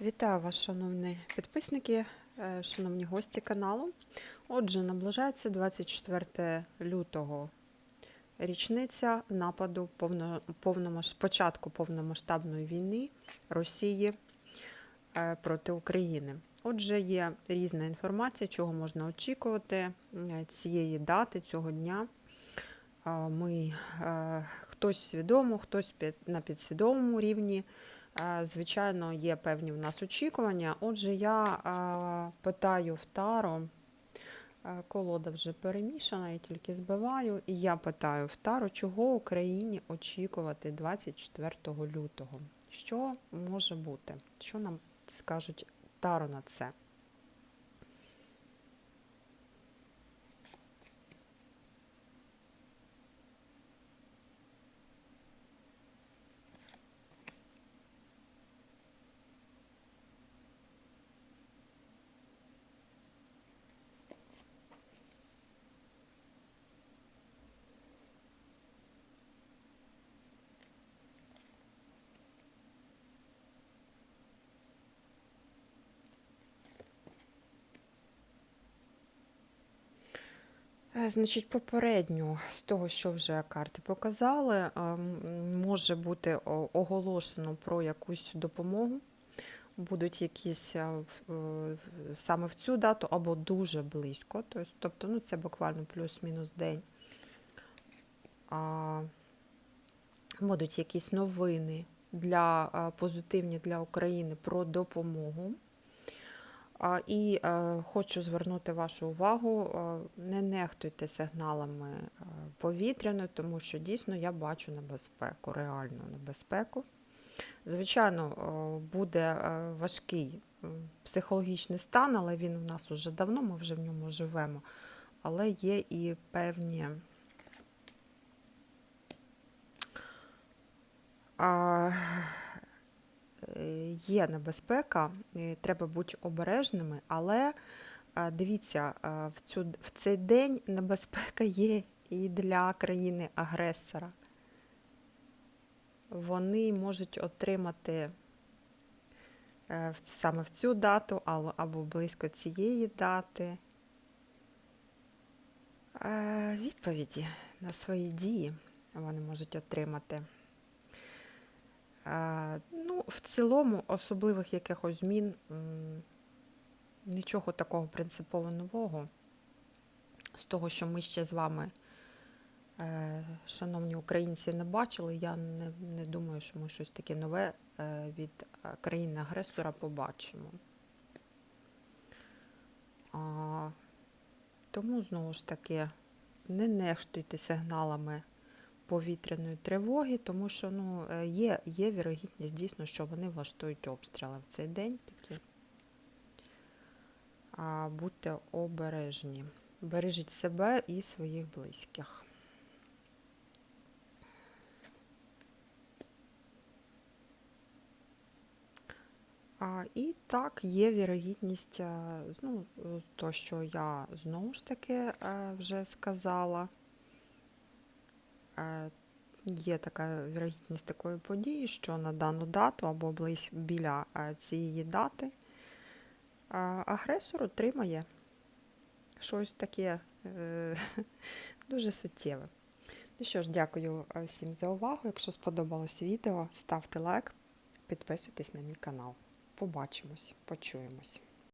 Вітаю вас, шановні підписники, е, шановні гості каналу. Отже, наближається 24 лютого річниця нападу повно, повномас- початку повномасштабної війни Росії е, проти України. Отже, є різна інформація, чого можна очікувати е, цієї дати, цього дня. Ми, хтось свідомо, хтось на підсвідомому рівні. Е, Звичайно, є певні в нас очікування. Отже, я е, питаю в Таро, е, колода вже перемішана, я тільки збиваю, і я питаю в Таро, чого Україні очікувати 24 лютого. Що може бути? Що нам скажуть Таро на це? Значить, попередньо з того, що вже карти показали, е, може бути оголошено про якусь допомогу. Будуть якісь е, е, саме в цю дату або дуже близько. Тобто, ну, це буквально плюс-мінус день. Будуть якісь новини для е, позитивні для України про допомогу. І е, хочу звернути вашу увагу, е, не нехтуйте сигналами е, повітряної, тому що дійсно я бачу небезпеку, реальну небезпеку. Звичайно, буде важкий психологічний стан, але він у нас уже давно, ми вже в ньому живемо. Але є і певні є небезпека, і треба бути обережними, але е, дивіться, е, в, цю, в цей день небезпека є і для країни-агресора. Вони можуть отримати е, саме в цю дату або близько цієї дати відповіді на свої дії вони можуть отримати. Ну, в цілому, особливих якихось змін, нічого такого принципово нового. З того, що ми ще з вами, е, шановні українці, не бачили, я не, не думаю, що ми щось таке нове е, від е, країни-агресора побачимо. Тому, знову ж таки, не нехтуйте сигналами повітряної тривоги, тому що ну, е, є, є вірогідність дійсно, що вони влаштують обстріли в цей день такі. А, Будьте обережні. Бережіть себе і своїх близьких. А, і так, є вірогідність, е, ну, то, що я знову ж таки е, вже сказала. Є така вірогідність такої події, що на дану дату або біля цієї дати агресор отримає щось таке е, дуже суттєве. Ну що ж, дякую всім за увагу. Якщо сподобалось відео, ставте лайк, підписуйтесь на мій канал. Побачимось, почуємось.